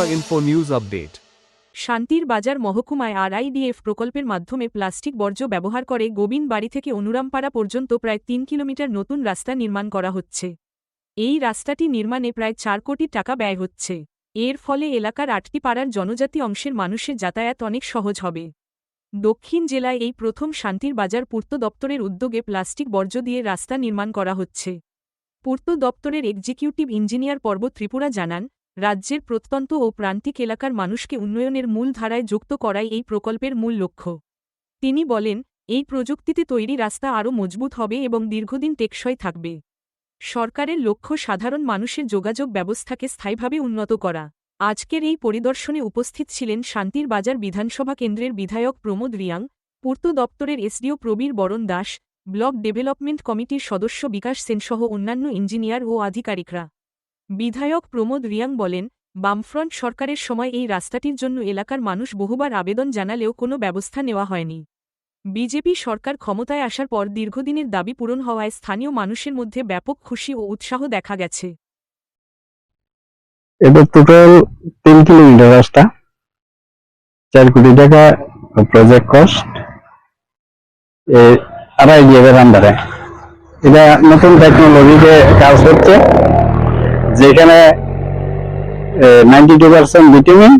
Tripura Info News Update. শান্তির বাজার মহকুমায় RIDF প্রকল্পের মাধ্যমে প্লাস্টিক বর্জ্য ব্যবহার করে গোবিন বাড়ি থেকে অনুরামপাড়া পর্যন্ত প্রায় তিন কিলোমিটার নতুন রাস্তা নির্মাণ করা হচ্ছে। এই রাস্তাটি নির্মাণে প্রায় চার কোটি টাকা ব্যয় হচ্ছে। এর ফলে এলাকার আটটি পাড়ার জনজাতি অংশের মানুষের যাতায়াত অনেক সহজ হবে। দক্ষিণ জেলায় এই প্রথম শান্তির বাজার পূর্ত দপ্তরের উদ্যোগে প্লাস্টিক বর্জ্য দিয়ে রাস্তা নির্মাণ করা হচ্ছে। পূর্ত দপ্তরের এক্সিকিউটিভ ইঞ্জিনিয়ার পর্ব ত্রিপুরা জানান রাজ্যের প্রত্যন্ত ও প্রান্তিক এলাকার মানুষকে উন্নয়নের মূল ধারায় যুক্ত করাই এই প্রকল্পের মূল লক্ষ্য। তিনি বলেন, এই প্রযুক্তিতে তৈরি রাস্তা আরও মজবুত হবে এবং দীর্ঘদিন টেকসই থাকবে। সরকারের লক্ষ্য সাধারণ মানুষের যোগাযোগ ব্যবস্থাকে স্থায়ীভাবে উন্নত করা। আজকের এই পরিদর্শনে উপস্থিত ছিলেন শান্তির বাজার বিধানসভা কেন্দ্রের বিধায়ক প্রমোদ রিয়াং, পূর্ত দপ্তরের এসডিও প্রবীর বরণ দাস, ব্লক ডেভেলপমেন্ট কমিটির সদস্য বিকাশ সেনসহ অন্যান্য ইঞ্জিনিয়ার ও আধিকারিকরা। বিধায়ক প্রমোদ রিয়াং বলেন, বামফ্রন্ট সরকারের সময় এই রাস্তাটির জন্য এলাকার মানুষ বহুবার আবেদন জানালেও কোনো ব্যবস্থা নেওয়া হয়নি। বিজেপি সরকার ক্ষমতায় আসার পর দীর্ঘদিনের দাবি পূরণ হওয়ায় স্থানীয় মানুষের মধ্যে ব্যাপক খুশি ও উৎসাহ দেখা গেছে। এটা টোটাল তিন কিলোমিটার রাস্তা, চার কোটি টাকা প্রজেক্ট কস্ট আড়াই এটা নতুন টেকনোলজিতে কাজ হচ্ছে যেখানে ninety two percent bitumen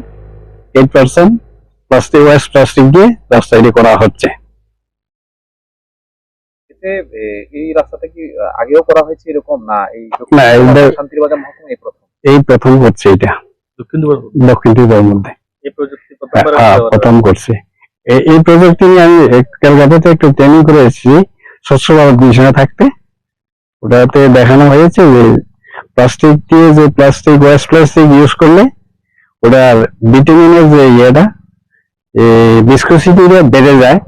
eight percent plastic waste plastic দিয়ে রাস্তাটি করা হচ্ছে। এই রাস্তাটা কি আগেও করা হয়েছে এরকম? না এই না, শান্তির বাজার মহকুমা এই প্রথম। এই প্রথম করছে এটা। দক্ষিণ দক্ষিণ ত্রিপুরার মধ্যে। এই প্রযুক্তি হ্যাঁ, প্রথম করছে। এই প্রজেক্টে নিয়ে আমি ক্যালকাটাতে একটু ট্রেনিং করে এসেছি স্বচ্ছ ভারত মিশনে থাকতে। ওটাতে দেখানো হয়েছে যে প্লাস্টিক দিয়ে যে প্লাস্টিক ওয়েস্ট প্লাস্টিক ইউজ করলে ওটার ভিটামিনের যে ইয়েটা ভিসকোসিটিটা বেড়ে যায়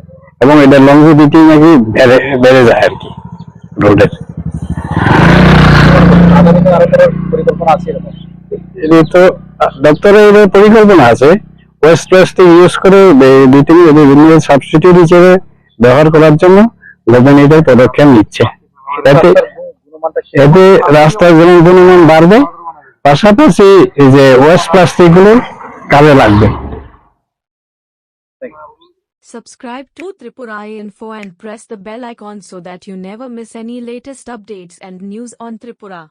এবং এটা লংজিভিটি নাকি বেড়ে যায় আর কি রোডের দপ্তরের পরিকল্পনা আছে ওয়েস্ট প্লাস্টিক ইউজ করে ভিটামিন বিভিন্ন সাবস্টিটিউট হিসেবে ব্যবহার করার জন্য গভর্নমেন্ট পদক্ষেপ নিচ্ছে। এতে রাস্তার গুণ- গুণমানটা কি? এতে রাস্তার যেমন গুণমান বাড়বে পাশাপাশি এই যে ওয়েস্ট প্লাস্টিক গুলো কাজে লাগবে Subscribe to Tripura Info and press the bell icon so that you never miss any latest updates and news on Tripura.